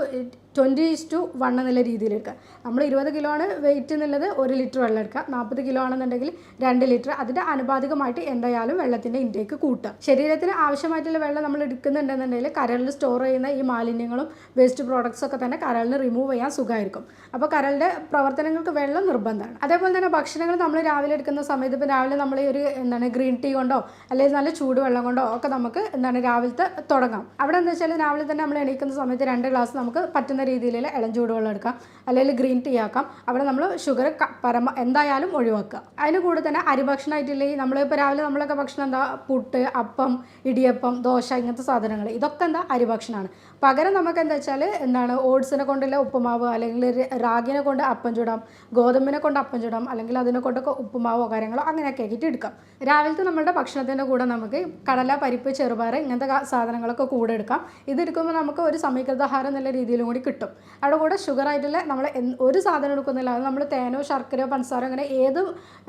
ട്വന്റി ടു വൺ എന്നുള്ള രീതിയിൽ എടുക്കുക നമ്മൾ ഇരുപത് കിലോ ആണ് വെയിറ്റ് എന്നുള്ളത് ഒരു ലിറ്റർ വെള്ളം എടുക്കുക. നാൽപ്പത് കിലോ ആണെന്നുണ്ടെങ്കിൽ രണ്ട് ലിറ്റർ അതിന്റെ അനുപാതികമായിട്ട് എന്തായാലും വെള്ളത്തിന്റെ ഇൻടേക്ക് കൂട്ടുക. ശരീരത്തിന് ആവശ്യമായിട്ടുള്ള വെള്ളം നമ്മൾ എടുക്കുന്നുണ്ടെന്നുണ്ടെങ്കിൽ കരളിൽ സ്റ്റോർ ചെയ്യുന്ന ഈ മാലിന്യങ്ങളും വേസ്റ്റ് പ്രോഡക്ട്സ് ഒക്കെ തന്നെ കരളിന് റിമൂവ് ചെയ്യാൻ സുഖമായിരിക്കും. അപ്പോൾ കരളിന്റെ പ്രവർത്തനങ്ങൾക്ക് വെള്ളം നിർബന്ധമാണ്. അതേപോലെ തന്നെ ഭക്ഷണങ്ങൾ നമ്മൾ രാവിലെ എടുക്കുന്ന സമയത്ത് ഇപ്പോൾ രാവിലെ നമ്മൾ ഒരു എന്താണ് ഗ്രീൻ ടീ കൊണ്ടോ അല്ലെങ്കിൽ നല്ല ചൂടുവെള്ളം കൊണ്ടോ ഒക്കെ നമുക്ക് എന്താണ് രാവിലത്തെ തുടങ്ങാം. അവിടെ എന്താ വെച്ചാൽ രാവിലെ തന്നെ നമ്മൾ എണീക്കുന്ന സമയത്ത് രണ്ട് ഗ്ലാസ് നമുക്ക് പറ്റുന്ന രീതിയിലുള്ള ഇളം ചൂടുവെള്ളം എടുക്കാം. അല്ലെങ്കിൽ ഗ്രീൻ ടീ ആക്കാം. അവിടെ നമ്മൾ ഷുഗർ പരമ എന്തായാലും ഒഴിവാക്കുക. അതിന് കൂടെ തന്നെ നമ്മൾ നമ്മളിപ്പോൾ രാവിലെ നമ്മളൊക്കെ ഭക്ഷണം എന്താ? പുട്ട് അപ്പം ഇടിയപ്പം ദോശ ഇങ്ങനത്തെ സാധനങ്ങൾ ഇതൊക്കെ എന്താ? അരിഭക്ഷണമാണ് പകരം നമുക്ക് എന്താ വെച്ചാൽ എന്താണ് ഓട്സിനെ കൊണ്ടുള്ള ഉപ്പുമാവ് അല്ലെങ്കിൽ റാഗിനെ കൊണ്ട് അപ്പം ചുടാം ഗോതമ്പിനെ കൊണ്ട് അപ്പം ചുടാം അല്ലെങ്കിൽ അതിനെ കൊണ്ടൊക്കെ ഉപ്പുമാവോ കാര്യങ്ങളോ അങ്ങനെയൊക്കെ ആക്കിയിട്ട് എടുക്കാം. രാവിലത്തെ നമ്മുടെ ഭക്ഷണത്തിന്റെ കൂടെ നമുക്ക് കടല പരിപ്പ് ചെറുപയർ ഇങ്ങനത്തെ സാധനങ്ങളൊക്കെ കൂടെ എടുക്കാം. ഇതെടുക്കുമ്പോൾ നമുക്ക് ഒരു സമീകൃതാഹാരം എന്നുള്ള രീതിയിലും കൂടി കിട്ടും. അവിടെ കൂടെ ഷുഗർ ആയിട്ടുള്ള നമ്മൾ ഒരു സാധനം എടുക്കുന്നില്ല. അത് നമ്മൾ തേനോ ശർക്കരയോ പഞ്ചസാരോ അങ്ങനെ ഏത്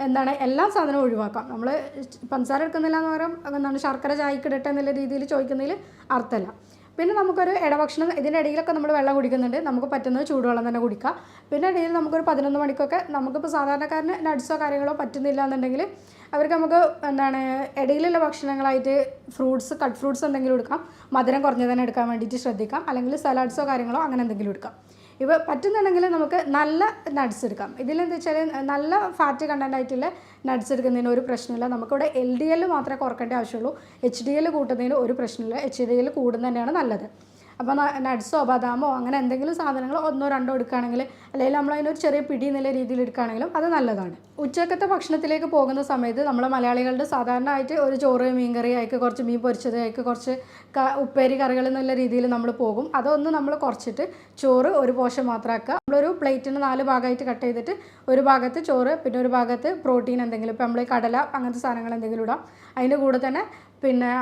എന്താണ് എല്ലാ സാധനവും ഒഴിവാക്കാം. നമ്മൾ പഞ്ചസാര എടുക്കുന്നില്ല എന്ന് പറയാം എന്താണ് ശർക്കര ചായക്കിടട്ടെ എന്നുള്ള രീതിയിൽ ചോദിക്കുന്നതിൽ അർത്ഥമല്ല. പിന്നെ നമുക്കൊരു ഇടഭക്ഷണം ഇതിന്റെ ഇടയിലൊക്കെ നമ്മൾ വെള്ളം കുടിക്കുന്നുണ്ട്. നമുക്ക് പറ്റുന്നത് ചൂടുവെള്ളം തന്നെ കുടിക്കാം. പിന്നെ ഇടയിൽ നമുക്കൊരു പതിനൊന്ന് മണിക്കൊക്കെ നമുക്കിപ്പോൾ സാധാരണക്കാരന് നഡ്സോ കാര്യങ്ങളോ പറ്റുന്നില്ല എന്നുണ്ടെങ്കിൽ അവർക്ക് നമുക്ക് എന്താണ് ഇടയിലുള്ള ഭക്ഷണങ്ങളായിട്ട് ഫ്രൂട്ട്സ് കട്ട് ഫ്രൂട്ട്സ് എന്തെങ്കിലും എടുക്കാം. മധുരം കുറഞ്ഞ് തന്നെ എടുക്കാൻ വേണ്ടിയിട്ട് ശ്രദ്ധിക്കാം. അല്ലെങ്കിൽ സലാഡ്സോ കാര്യങ്ങളോ അങ്ങനെ എന്തെങ്കിലും എടുക്കാം. ഇവ പറ്റുന്നുണ്ടെങ്കിൽ നമുക്ക് നല്ല നട്ട്സ് എടുക്കാം. ഇതിലെന്താ വെച്ചാൽ നല്ല ഫാറ്റ് കണ്ടന്റ് ആയിട്ടുള്ള നട്ട്സ് എടുക്കുന്നതിന് ഒരു പ്രശ്നമില്ല. നമുക്കിവിടെ എൽ ഡി എൽ മാത്രമേ കുറക്കേണ്ട ആവശ്യമുള്ളൂ. എച്ച് ഡി എൽ കൂട്ടുന്നതിന് ഒരു പ്രശ്നമില്ല. എച്ച് ഡി എൽ കൂടുന്നത് തന്നെയാണ് നല്ലത്. അപ്പോൾ നട്ട്സോ ബദാമോ അങ്ങനെ എന്തെങ്കിലും സാധനങ്ങൾ ഒന്നോ രണ്ടോ എടുക്കുകയാണെങ്കിൽ അല്ലെങ്കിൽ നമ്മൾ അതിനൊരു ചെറിയ പിടി എന്നുള്ള രീതിയിൽ എടുക്കുകയാണെങ്കിലും അത് നല്ലതാണ്. ഉച്ചക്കത്തെ ഭക്ഷണത്തിലേക്ക് പോകുന്ന സമയത്ത് നമ്മൾ മലയാളികളുടെ സാധാരണയായിട്ട് ഒരു ചോറ് മീൻകറി ആയിക്ക് കുറച്ച് മീൻ പൊരിച്ചത് ആയിക്ക് കുറച്ച് ഉപ്പേരി കറികൾ എന്നുള്ള രീതിയിൽ നമ്മൾ പോകും. അതൊന്ന് നമ്മൾ കുറച്ചിട്ട് ചോറ് ഒരു പോഷൻ മാത്രമാക്കുക നമ്മളൊരു പ്ലേറ്റിന് നാല് ഭാഗമായിട്ട് കട്ട് ചെയ്തിട്ട് ഒരു ഭാഗത്ത് ചോറ് പിന്നെ ഒരു ഭാഗത്ത് പ്രോട്ടീൻ എന്തെങ്കിലും. ഇപ്പോൾ നമ്മൾ കടല അങ്ങനത്തെ സാധനങ്ങൾ എന്തെങ്കിലും ഇടാം. അതിന്റെ കൂടെ തന്നെ പിന്നെ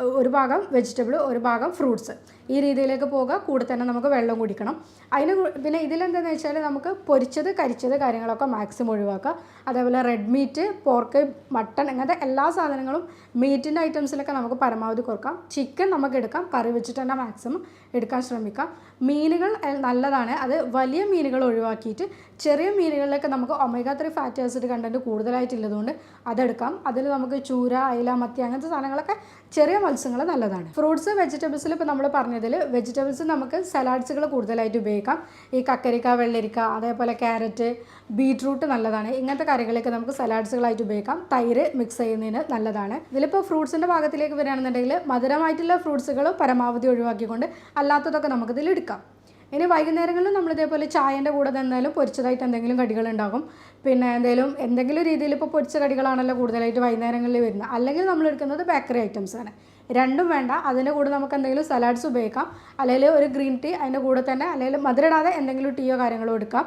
ഒരു ഭാഗം വെജിറ്റബിൾ ഒരു ഭാഗം ഫ്രൂട്ട്സ് ഈ രീതിയിലേക്ക് പോകുക കൂടെ തന്നെ നമുക്ക് വെള്ളം കുടിക്കണം. അതിന് പിന്നെ ഇതിലെന്താണെന്ന് വെച്ചാൽ നമുക്ക് പൊരിച്ചത് കരിച്ചത് കാര്യങ്ങളൊക്കെ മാക്സിമം ഒഴിവാക്കുക. അതേപോലെ റെഡ് മീറ്റ് പോർക്ക് മട്ടൺ അങ്ങനത്തെ എല്ലാ സാധനങ്ങളും മീറ്റിന്റെ ഐറ്റംസിലൊക്കെ നമുക്ക് പരമാവധി കുറക്കാം. ചിക്കൻ നമുക്ക് എടുക്കാം. കറി വെച്ചിട്ട് തന്നെ മാക്സിമം എടുക്കാൻ ശ്രമിക്കാം. മീനുകൾ നല്ലതാണ്. അത് വലിയ മീനുകൾ ഒഴിവാക്കിയിട്ട് ചെറിയ മീനുകളിലൊക്കെ നമുക്ക് omega three fatty acid content കൂടുതലായിട്ടുള്ളതുകൊണ്ട് അതെടുക്കാം. അതിൽ നമുക്ക് ചൂര അയില മത്തി അങ്ങനത്തെ സാധനങ്ങളൊക്കെ ചെറിയ മത്സ്യങ്ങൾ നല്ലതാണ്. ഫ്രൂട്ട്സ് വെജിറ്റബിൾസിൽ ഇപ്പോൾ നമ്മൾ പറഞ്ഞതിൽ വെജിറ്റബിൾസ് നമുക്ക് സലാഡ്സുകൾ കൂടുതലായിട്ട് ഉപയോഗിക്കാം. ഈ കക്കരിക്ക വെള്ളരിക്ക അതേപോലെ ക്യാരറ്റ് ബീട്രൂട്ട് നല്ലതാണ്. ഇങ്ങനത്തെ കറികളൊക്കെ നമുക്ക് സലാഡ്സുകളായിട്ട് ഉപയോഗിക്കാം. തൈര് മിക്സ് ചെയ്യുന്നതിന് നല്ലതാണ്. ഇതിലിപ്പോൾ ഫ്രൂട്ട്സിന്റെ ഭാഗത്തിലേക്ക് വരികയാണെന്നുണ്ടെങ്കിൽ മധുരമായിട്ടുള്ള ഫ്രൂട്ട്സുകൾ പരമാവധി ഒഴിവാക്കിക്കൊണ്ട് അല്ലാത്തതൊക്കെ നമുക്കിതിൽ എടുക്കാം. ഇനി വൈകുന്നേരങ്ങളിൽ നമ്മൾ ഇതേപോലെ ചായന്റെ കൂടെ തന്നാലും പൊരിച്ചതായിട്ട് എന്തെങ്കിലും കടികൾ ഉണ്ടാകും. പിന്നെ എന്തെങ്കിലും എന്തെങ്കിലും രീതിയിൽ ഇപ്പോൾ പൊരിച്ച കടികളാണല്ലോ കൂടുതലായിട്ട് വൈകുന്നേരങ്ങളിൽ വരുന്നത്. അല്ലെങ്കിൽ നമ്മൾ എടുക്കുന്നത് ബേക്കറി ഐറ്റംസ് ആണ്. രണ്ടും വേണ്ട. അതിന്റെ കൂടെ നമുക്ക് എന്തെങ്കിലും സലാഡ്സ് ഉപയോഗിക്കാം. അല്ലെങ്കിൽ ഒരു ഗ്രീൻ ടീ അതിന്റെ കൂടെ തന്നെ അല്ലെങ്കിൽ മധുരടാതെ എന്തെങ്കിലും ടീയോ കാര്യങ്ങളോ എടുക്കാം.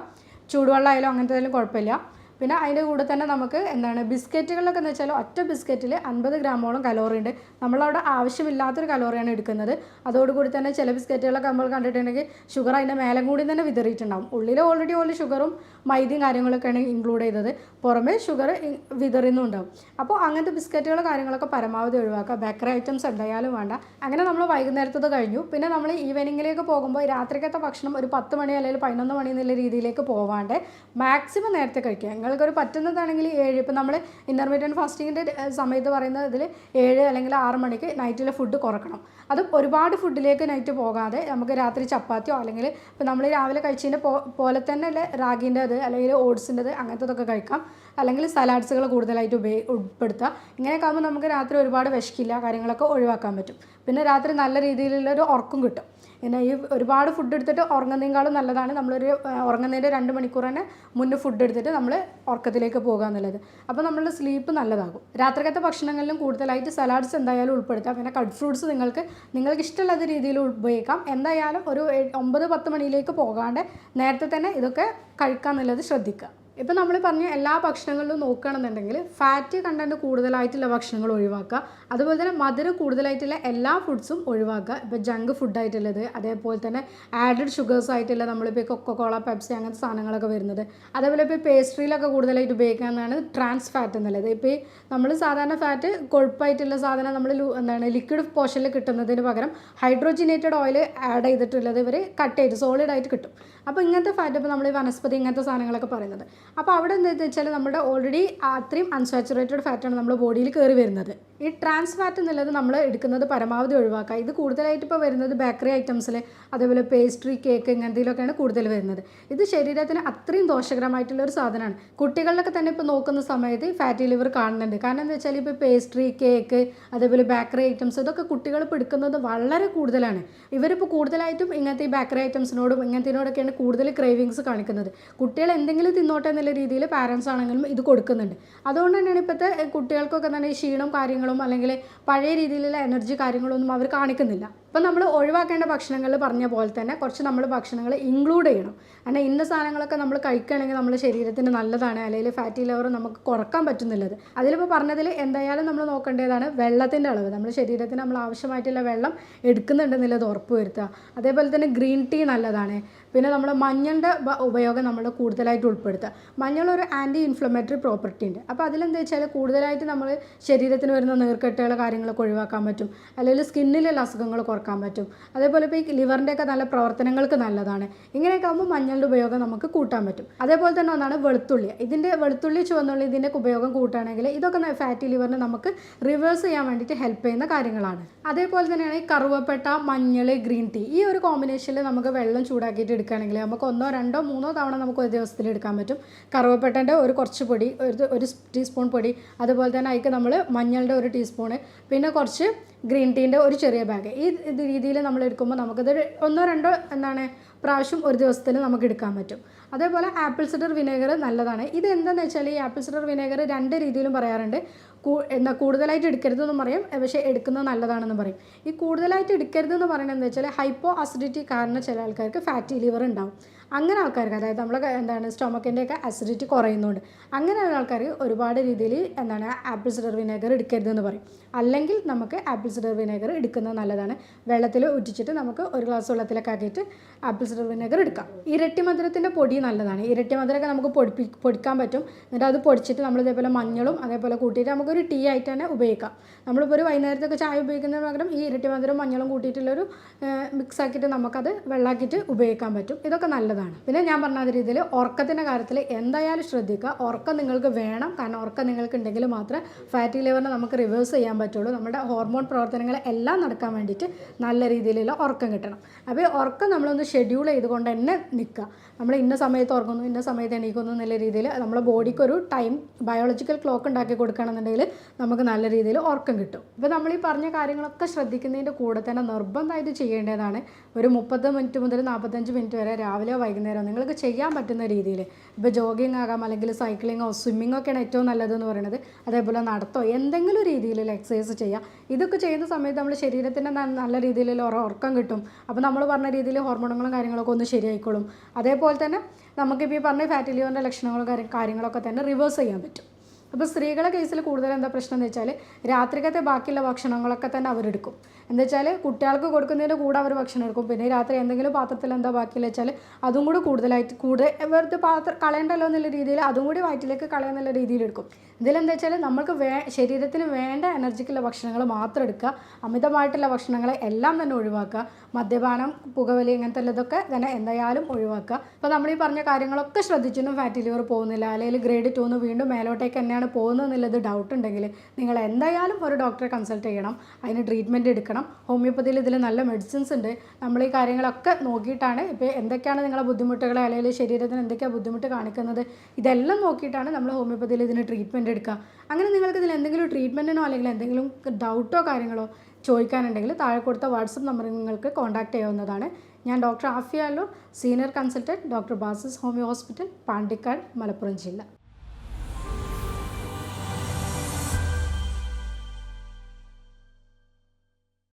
ചൂടുവെള്ളം ആയാലും അങ്ങനത്തെ എന്തെങ്കിലും കുഴപ്പമില്ല. പിന്നെ അതിന്റെ കൂടെ തന്നെ നമുക്ക് എന്താണ് ബിസ്ക്കറ്റുകളിലൊക്കെ എന്ന് വെച്ചാൽ ഒറ്റ ബിസ്ക്കറ്റിൽ അൻപത് ഗ്രാമോളം കലോറി ഉണ്ട്. നമ്മളവിടെ ആവശ്യമില്ലാത്തൊരു കലോറിയാണ് എടുക്കുന്നത്. അതോടുകൂടി തന്നെ ചില ബിസ്ക്കറ്റുകളൊക്കെ നമ്മൾ കണ്ടിട്ടുണ്ടെങ്കിൽ ഷുഗർ അതിന്റെ മേലെ കൂടി തന്നെ വിതറിയിട്ടുണ്ടാവും. ഉള്ളിൽ ഓൾറെഡി ഓൾ ഷുഗറും മൈദയും കാര്യങ്ങളൊക്കെയാണ് ഇൻക്ലൂഡ് ചെയ്തത്. പുറമേ ഷുഗർ വിതറുന്നുണ്ടാവും. അപ്പോൾ അങ്ങനത്തെ ബിസ്ക്കറ്റുകൾ കാര്യങ്ങളൊക്കെ പരമാവധി ഒഴിവാക്കുക. ബേക്കറി ഐറ്റംസ് എന്തായാലും വേണ്ട. അങ്ങനെ നമ്മൾ വൈകുന്നേരത്തത് കഴിഞ്ഞു. പിന്നെ നമ്മൾ ഈവനിങ്ങിലേക്ക് പോകുമ്പോൾ രാത്രിക്കത്തെ ഭക്ഷണം ഒരു പത്ത് മണി അല്ലെങ്കിൽ പതിനൊന്ന് മണി എന്നുള്ള രീതിയിലേക്ക് പോവാണ്ട് മാക്സിമം നേരത്തെ കഴിക്കുക. നിങ്ങൾക്കൊരു പറ്റുന്നതാണെങ്കിൽ ഏഴ്. ഇപ്പം നമ്മൾ ഇന്റർമീഡിയറ്റ് ഫാസ്റ്റിങ്ങിന്റെ സമയത്ത് പറയുന്നത് ഇതിൽ ഏഴ് അല്ലെങ്കിൽ ആറ് മണിക്ക് നൈറ്റിലെ ഫുഡ് കുറക്കണം. അത് ഒരുപാട് ഫുഡിലേക്ക് നൈറ്റ് പോകാതെ നമുക്ക് രാത്രി ചപ്പാത്തിയോ അല്ലെങ്കിൽ ഇപ്പം നമ്മൾ രാവിലെ കഴിച്ചതിന്റെ പോലെ തന്നെ അല്ലേ റാഗിന്റെ അത് അല്ലെങ്കിൽ ഓട്സിന്റെത് അങ്ങനത്തതൊക്കെ കഴിക്കാം. അല്ലെങ്കിൽ സലാഡ്സുകൾ കൂടുതലായിട്ട് ഉപയോഗി ഉൾപ്പെടുത്തുക. ഇങ്ങനെയൊക്കെ ആകുമ്പോൾ നമുക്ക് രാത്രി ഒരുപാട് വിശക്കില്ല കാര്യങ്ങളൊക്കെ ഒഴിവാക്കാൻ പറ്റും. പിന്നെ രാത്രി നല്ല രീതിയിലുള്ളൊരു ഉറക്കം കിട്ടും. പിന്നെ ഈ ഒരുപാട് ഫുഡ് എടുത്തിട്ട് ഉറങ്ങുന്നതിനേക്കാളും നല്ലതാണ്. നമ്മളൊരു ഉറങ്ങുന്നതിന്റെ രണ്ട് മണിക്കൂർ തന്നെ മുന്നേ ഫുഡ് എടുത്തിട്ട് നമ്മൾ ഉറക്കത്തിലേക്ക് പോകുക എന്നുള്ളത്. അപ്പോൾ നമ്മളുടെ സ്ലീപ്പ് നല്ലതാകും. രാത്രിക്കത്തെ ഭക്ഷണങ്ങളിലും കൂടുതലായിട്ട് സലാഡ്സ് എന്തായാലും ഉൾപ്പെടുത്താം. പിന്നെ കട്ട് ഫ്രൂട്ട്സ് നിങ്ങൾക്ക് നിങ്ങൾക്ക് ഇഷ്ടമുള്ള രീതിയിൽ ഉപയോഗിക്കാം. എന്തായാലും ഒരു ഒമ്പത് പത്ത് മണിയിലേക്ക് പോകാണ്ട് നേരത്തെ തന്നെ ഇതൊക്കെ കഴിക്കുക എന്നുള്ളത് ശ്രദ്ധിക്കുക. ഇപ്പം നമ്മൾ പറഞ്ഞ എല്ലാ ഭക്ഷണങ്ങളിലും നോക്കുകയാണെന്നുണ്ടെങ്കിൽ ഫാറ്റ് കണ്ടന്റ് കൂടുതലായിട്ടുള്ള ഭക്ഷണങ്ങൾ ഒഴിവാക്കുക. അതുപോലെ തന്നെ മധുരം കൂടുതലായിട്ടുള്ള എല്ലാ ഫുഡ്സും ഒഴിവാക്കുക. ഇപ്പോൾ ജങ്ക് ഫുഡായിട്ടുള്ളത് അതേപോലെ തന്നെ ആഡഡ് ഷുഗേഴ്സ് ആയിട്ടുള്ള നമ്മളിപ്പോൾ കൊക്കോകോള പെപ്സി അങ്ങനത്തെ സാധനങ്ങളൊക്കെ വരുന്നത്. അതേപോലെ ഇപ്പോൾ പേസ്ട്രിയിലൊക്കെ കൂടുതലായിട്ട് ഉപയോഗിക്കാവുന്നതാണ് ട്രാൻസ് ഫാറ്റ് എന്നുള്ളത്. ഇപ്പോൾ ഈ നമ്മൾ സാധാരണ ഫാറ്റ് കൊഴുപ്പായിട്ടുള്ള സാധനം നമ്മൾ എന്താണ് ലിക്വിഡ് പോർഷനിൽ കിട്ടുന്നതിന് പകരം ഹൈഡ്രോജിനേറ്റഡ് ഓയിൽ ആഡ് ചെയ്തിട്ടുള്ളത് ഇവർ കട്ട് ചെയ്ത് സോളിഡായിട്ട് കിട്ടും. അപ്പോൾ ഇങ്ങനത്തെ ഫാറ്റ് ഇപ്പോൾ നമ്മൾ ഈ വനസ്പതി ഇങ്ങനത്തെ സാധനങ്ങളൊക്കെ പറയുന്നത്. അപ്പോൾ അവിടെ എന്താണെന്ന് വെച്ചാൽ നമ്മുടെ ഓൾറെഡി അത്രയും അൺസാച്ചുറേറ്റഡ് ഫാറ്റാണ് നമ്മുടെ ബോഡിയിൽ കയറി വരുന്നത്. ഈ ട്രാൻസ് ഫാറ്റ് എന്നുള്ളത് നമ്മൾ എടുക്കുന്നത് പരമാവധി ഒഴിവാക്കുക. ഇത് കൂടുതലായിട്ട് ഇപ്പോൾ വരുന്നത് ബേക്കറി ഐറ്റംസിൽ അതേപോലെ പേസ്ട്രി കേക്ക് ഇങ്ങനത്തേലൊക്കെയാണ് കൂടുതൽ വരുന്നത്. ഇത് ശരീരത്തിന് അത്രയും ദോഷകരമായിട്ടുള്ള ഒരു സാധനമാണ്. കുട്ടികളിലൊക്കെ തന്നെ ഇപ്പോൾ നോക്കുന്ന സമയത്ത് ഫാറ്റി ലിവർ കാണുന്നുണ്ട്. കാരണം എന്താ വെച്ചാൽ ഇപ്പോൾ പേസ്ട്രി കേക്ക് അതേപോലെ ബേക്കറി ഐറ്റംസ് ഇതൊക്കെ കുട്ടികൾ ഇപ്പോൾ എടുക്കുന്നത് വളരെ കൂടുതലാണ്. ഇവരിപ്പോൾ കൂടുതലായിട്ടും ഇങ്ങനത്തെ ഈ ബേക്കറി ഐറ്റംസിനോടും ഇങ്ങനത്തേനോടൊക്കെയാണ് കൂടുതൽ ക്രേവിങ്സ് കാണിക്കുന്നത്. കുട്ടികൾ എന്തെങ്കിലും തിന്നോട്ടെ എന്നുള്ള രീതിയിൽ പാരൻസ് ആണെങ്കിലും ഇത് കൊടുക്കുന്നുണ്ട്. അതുകൊണ്ട് തന്നെയാണ് ഇപ്പോഴത്തെ കുട്ടികൾക്കൊക്കെ തന്നെ ഈ ക്ഷീണം കാര്യങ്ങളും അല്ലെങ്കിൽ പഴയ രീതിയിലുള്ള എനർജി കാര്യങ്ങളൊന്നും അവർ കാണിക്കുന്നില്ല. ഇപ്പം നമ്മൾ ഒഴിവാക്കേണ്ട ഭക്ഷണങ്ങൾ പറഞ്ഞ പോലെ തന്നെ കുറച്ച് നമ്മൾ ഭക്ഷണങ്ങൾ ഇൻക്ലൂഡ് ചെയ്യണം. കാരണം ഇന്ന സാധനങ്ങളൊക്കെ നമ്മൾ കഴിക്കുകയാണെങ്കിൽ നമ്മുടെ ശരീരത്തിന് നല്ലതാണ് അല്ലെങ്കിൽ ഫാറ്റി ലിവർ നമുക്ക് കുറയ്ക്കാൻ പറ്റുന്നുള്ളത്. അതിലിപ്പോൾ പറഞ്ഞതിൽ എന്തായാലും നമ്മൾ നോക്കേണ്ടതാണ് വെള്ളത്തിന്റെ അളവ്. നമ്മുടെ ശരീരത്തിന് നമ്മൾ ആവശ്യമായിട്ടുള്ള വെള്ളം എടുക്കുന്നുണ്ടെന്നുള്ളത് ഉറപ്പ് വരുത്തുക. അതേപോലെ തന്നെ ഗ്രീൻ ടീ നല്ലതാണ്. പിന്നെ നമ്മൾ മഞ്ഞളുടെ ഉപയോഗം നമ്മൾ കൂടുതലായിട്ട് ഉൾപ്പെടുത്തുക. മഞ്ഞൾ ഒരു ആന്റി ഇൻഫ്ലമേറ്ററി പ്രോപ്പർട്ടി ഉണ്ട്. അപ്പോൾ അതിലെന്താ വെച്ചാൽ കൂടുതലായിട്ട് നമ്മൾ ശരീരത്തിന് വരുന്ന നീർക്കെട്ടുകൾ കാര്യങ്ങളൊക്കെ ഒഴിവാക്കാൻ പറ്റും. അല്ലെങ്കിൽ സ്കിന്നിലുള്ള അസുഖങ്ങൾ കുറയ്ക്കാൻ പറ്റും. അതേപോലെ ഇപ്പോൾ ഈ ലിവറിന്റെയൊക്കെ നല്ല പ്രവർത്തനങ്ങൾക്ക് നല്ലതാണ്. ഇങ്ങനെയൊക്കെ ആകുമ്പോൾ മഞ്ഞളുടെ ഉപയോഗം നമുക്ക് കൂട്ടാൻ പറ്റും. അതേപോലെ തന്നെ ഒന്നാണ് വെളുത്തുള്ളി. ഇതിന്റെ വെളുത്തുള്ളി ചുവന്നുള്ളി ഇതിന്റെ ഉപയോഗം കൂട്ടുകയാണെങ്കിൽ ഇതൊക്കെ ഫാറ്റി ലിവറിന് നമുക്ക് റിവേഴ്സ് ചെയ്യാൻ വേണ്ടിയിട്ട് ഹെൽപ്പ് ചെയ്യുന്ന കാര്യങ്ങളാണ്. അതേപോലെ തന്നെയാണ് ഈ കറുവപ്പെട്ട മഞ്ഞൾ ഗ്രീൻ ടീ ഈ ഒരു കോമ്പിനേഷനിൽ നമുക്ക് വെള്ളം ചൂടാക്കിയിട്ട് എടുക്കുകയാണെങ്കിൽ നമുക്ക് ഒന്നോ രണ്ടോ മൂന്നോ തവണ നമുക്ക് ഒരു ദിവസത്തിൽ എടുക്കാൻ പറ്റും. കറുവപ്പെട്ടന്റെ ഒരു കുറച്ച് പൊടി ഒരു ഒരു ടീസ്പൂൺ പൊടി അതുപോലെ തന്നെ അതിക്ക് നമ്മൾ മഞ്ഞളുടെ ഒരു ടീസ്പൂണ് പിന്നെ കുറച്ച് ഗ്രീൻ ടീന്റെ ഒരു ചെറിയ ബാഗ്. ഈ രീതിയിൽ നമ്മൾ എടുക്കുമ്പോൾ നമുക്കത് ഒന്നോ രണ്ടോ എന്താണ് പ്രാവശ്യം ഒരു ദിവസത്തിൽ നമുക്ക് എടുക്കാൻ പറ്റും. അതേപോലെ ആപ്പിൾ സിഡർ വിനേഗർ നല്ലതാണ്. ഇത് എന്താണെന്ന് വെച്ചാൽ ഈ ആപ്പിൾ സിഡർ വിനേഗർ രണ്ട് രീതിയിലും പറയാറുണ്ട്. എന്താ കൂടുതലായിട്ട് എടുക്കരുതെന്ന് പറയും പക്ഷേ എടുക്കുന്നത് നല്ലതാണെന്ന് പറയും. ഈ കൂടുതലായിട്ട് എടുക്കരുതെന്ന് പറയുന്നത് എന്താ വെച്ചാൽ ഹൈപ്പോ അസിഡിറ്റി കാരണം ചില ആൾക്കാർക്ക് ഫാറ്റി ലിവർ ഉണ്ടാവും. അങ്ങനെ ആൾക്കാർക്ക് അതായത് നമ്മളെ എന്താണ് സ്റ്റൊമക്കിന്റെയൊക്കെ അസിഡിറ്റി കുറയുന്നുണ്ട്. അങ്ങനെയുള്ള ആൾക്കാർക്ക് ഒരുപാട് രീതിയിൽ എന്താണ് ആപ്പിൾ സിഡർ വിനേഗർ എടുക്കരുതെന്ന് പറയും. അല്ലെങ്കിൽ നമുക്ക് ആപ്പിൾ സിഡർ വിനേഗർ എടുക്കുന്നത് നല്ലതാണ്. വെള്ളത്തിൽ ഉറ്റിച്ചിട്ട് നമുക്ക് ഒരു ഗ്ലാസ് വെള്ളത്തിലൊക്കെ ആക്കിയിട്ട് ആപ്പിൾ സിഡർ വിനേഗർ എടുക്കാം. ഇരട്ടി മധുരത്തിന്റെ പൊടി നല്ലതാണ്. ഇരട്ടി മധുരമൊക്കെ നമുക്ക് പൊടിപ്പി പൊടിക്കാൻ പറ്റും. എന്നിട്ട് അത് പൊടിച്ചിട്ട് നമ്മൾ ഇതേപോലെ മഞ്ഞളും അതേപോലെ കൂട്ടിയിട്ട് നമുക്കൊരു ടീ ആയിട്ട് തന്നെ ഉപയോഗിക്കാം. നമ്മളിപ്പോൾ ഒരു വൈകുന്നേരത്തൊക്കെ ചായ ഉപയോഗിക്കുന്നതിന് പകരം ഈ ഇരട്ടി മധുരം മഞ്ഞളും കൂട്ടിയിട്ടുള്ളൊരു മിക്സ് ആക്കിയിട്ട് നമുക്കത് വെള്ളമാക്കിയിട്ട് ഉപയോഗിക്കാൻ പറ്റും. ഇതൊക്കെ നല്ലതാണ്. പിന്നെ ഞാൻ പറഞ്ഞ രീതിയിൽ ഉറക്കത്തിന്റെ കാര്യത്തിൽ എന്തായാലും ശ്രദ്ധിക്കുക. ഉറക്കം നിങ്ങൾക്ക് വേണം. കാരണം ഉറക്കം നിങ്ങൾക്ക് ഉണ്ടെങ്കിൽ മാത്രമേ ഫാറ്റി ലിവറിനെ നമുക്ക് റിവേഴ്സ് ചെയ്യാൻ പറ്റുള്ളൂ. നമ്മുടെ ഹോർമോൺ പ്രവർത്തനങ്ങൾ എല്ലാം നടക്കാൻ വേണ്ടിയിട്ട് നല്ല രീതിയിലുള്ള ഉറക്കം കിട്ടണം. അപ്പോൾ ഈ ഉറക്കം നമ്മളൊന്ന് ഷെഡ്യൂൾ ചെയ്തുകൊണ്ട് തന്നെ നിൽക്കുക. നമ്മൾ ഇന്ന സമയത്ത് ഉറങ്ങുന്നു ഇന്ന സമയത്ത് എണീക്കുന്നു എന്നുള്ള രീതിയിൽ നമ്മുടെ ബോഡിക്ക് ഒരു ടൈം ബയോളജിക്കൽ ക്ലോക്ക് ഉണ്ടാക്കി കൊടുക്കുകയാണെന്നുണ്ടെങ്കിൽ നമുക്ക് നല്ല രീതിയിൽ ഉറക്കം കിട്ടും. ഇപ്പോൾ നമ്മൾ ഈ പറഞ്ഞ കാര്യങ്ങളൊക്കെ ശ്രദ്ധിക്കുന്നതിന്റെ കൂടെ തന്നെ നിർബന്ധമായിട്ട് ചെയ്യേണ്ടതാണ്. ഒരു മുപ്പത് മിനിറ്റ് മുതൽ നാൽപ്പത്തഞ്ച് മിനിറ്റ് വരെ രാവിലെയോ വൈകുന്നേരമോ നിങ്ങൾക്ക് ചെയ്യാൻ പറ്റുന്ന രീതിയിൽ ഇപ്പോൾ ജോഗിങ് ആകാം അല്ലെങ്കിൽ സൈക്ലിങ്ങോ സ്വിമ്മിങ്ങോ ഒക്കെയാണ് ഏറ്റവും നല്ലതെന്ന് പറയുന്നത്. അതേപോലെ നടത്തോ എന്തെങ്കിലും രീതിയിലുള്ള എക്സസൈസ് ചെയ്യാം. ഇതൊക്കെ ചെയ്യുന്ന സമയത്ത് നമ്മുടെ ശരീരത്തിന് നല്ല രീതിയിലുള്ള ഉറ- ഉറക്കം കിട്ടും. അപ്പോൾ നമ്മൾ പറഞ്ഞ രീതിയിൽ ഹോർമോണുകളും കാര്യങ്ങളൊക്കെ ഒന്ന് ശരിയായിക്കോളും. അതേപോലെ തന്നെ നമുക്കിപ്പോൾ ഈ പറഞ്ഞ ഫാറ്റി ലിവറിന്റെ ലക്ഷണങ്ങളും കാര്യ- കാര്യങ്ങളൊക്കെ തന്നെ റിവേഴ്സ് ചെയ്യാൻ പറ്റും. അപ്പോൾ സ്ത്രീകളെ കേസിൽ കൂടുതൽ എന്താ പ്രശ്നം എന്ന് വെച്ചാൽ രാത്രിക്കത്തെ ബാക്കിയുള്ള ഭക്ഷണങ്ങളൊക്കെ തന്നെ അവരെടുക്കും എന്താ വെച്ചാൽ കുട്ടികൾക്ക് കൊടുക്കുന്നതിന്റെ കൂടെ അവർ ഭക്ഷണം എടുക്കും. പിന്നെ രാത്രി എന്തെങ്കിലും പാത്രത്തിൽ എന്താ ബാക്കിയെന്ന് വെച്ചാൽ അതും കൂടി കൂടുതലായിട്ട് കൂടുതൽ വെറുതെ പാത്രം കളയണ്ടല്ലോ എന്നുള്ള രീതിയിൽ അതും കൂടി വയറ്റിലേക്ക് കളയാന്നുള്ള രീതിയിൽ എടുക്കും. ഇതിലെന്താ വെച്ചാൽ നമുക്ക് വേ ശരീരത്തിന് വേണ്ട എനർജിക്കുള്ള ഭക്ഷണങ്ങൾ മാത്രം എടുക്കുക അമിതമായിട്ടുള്ള ഭക്ഷണങ്ങൾ എല്ലാം തന്നെ ഒഴിവാക്കുക മദ്യപാനം പുകവലി ഇങ്ങനത്തെ ഉള്ളതൊക്കെ തന്നെ എന്തായാലും ഒഴിവാക്കുക. അപ്പോൾ നമ്മൾ ഈ പറഞ്ഞ കാര്യങ്ങളൊക്കെ ശ്രദ്ധിച്ചൊന്നും ഫാറ്റി ലിവർ പോകുന്നില്ല അല്ലെങ്കിൽ ഗ്രേഡ് ടൂന്ന് വീണ്ടും മേലോട്ടേക്ക് തന്നെയാണ് പോകുന്നത് എന്നുള്ളത് ഡൗട്ട് ഉണ്ടെങ്കിൽ നിങ്ങൾ എന്തായാലും ഒരു ഡോക്ടറെ കൺസൾട്ട് ചെയ്യണം അതിന് ട്രീറ്റ്മെന്റ് എടുക്കണം. ഹോമിയോപ്പതിയിൽ ഇതിൽ നല്ല മെഡിസിൻസ് ഉണ്ട്. നമ്മൾ ഈ കാര്യങ്ങളൊക്കെ നോക്കിയിട്ടാണ് ഇപ്പോൾ എന്തൊക്കെയാണ് നിങ്ങളുടെ ബുദ്ധിമുട്ടുകൾ അല്ലെങ്കിൽ ശരീരത്തിന് എന്തൊക്കെയാണ് ബുദ്ധിമുട്ട് കാണിക്കുന്നത് ഇതെല്ലാം നോക്കിയിട്ടാണ് നമ്മൾ ഹോമിയോപ്പതിയിൽ ഇതിന് ട്രീറ്റ്മെന്റ് എടുക്കുക അങ്ങനെ നിങ്ങൾക്ക് ഇതിൽ എന്തെങ്കിലും ട്രീറ്റ്മെന്റിനോ അല്ലെങ്കിൽ എന്തെങ്കിലും ഡൗട്ടോ കാര്യങ്ങളോ ചോദിക്കാനുണ്ടെങ്കിൽ താഴെ കൊടുത്ത വാട്സപ്പ് നമ്പർ നിങ്ങൾക്ക് കോൺടാക്ട് ചെയ്യാവുന്നതാണ്. ഞാൻ doctor ആഫിയാലോ senior consultant doctor basis homoeo hospital Pandikkad Malappuram ജില്ല.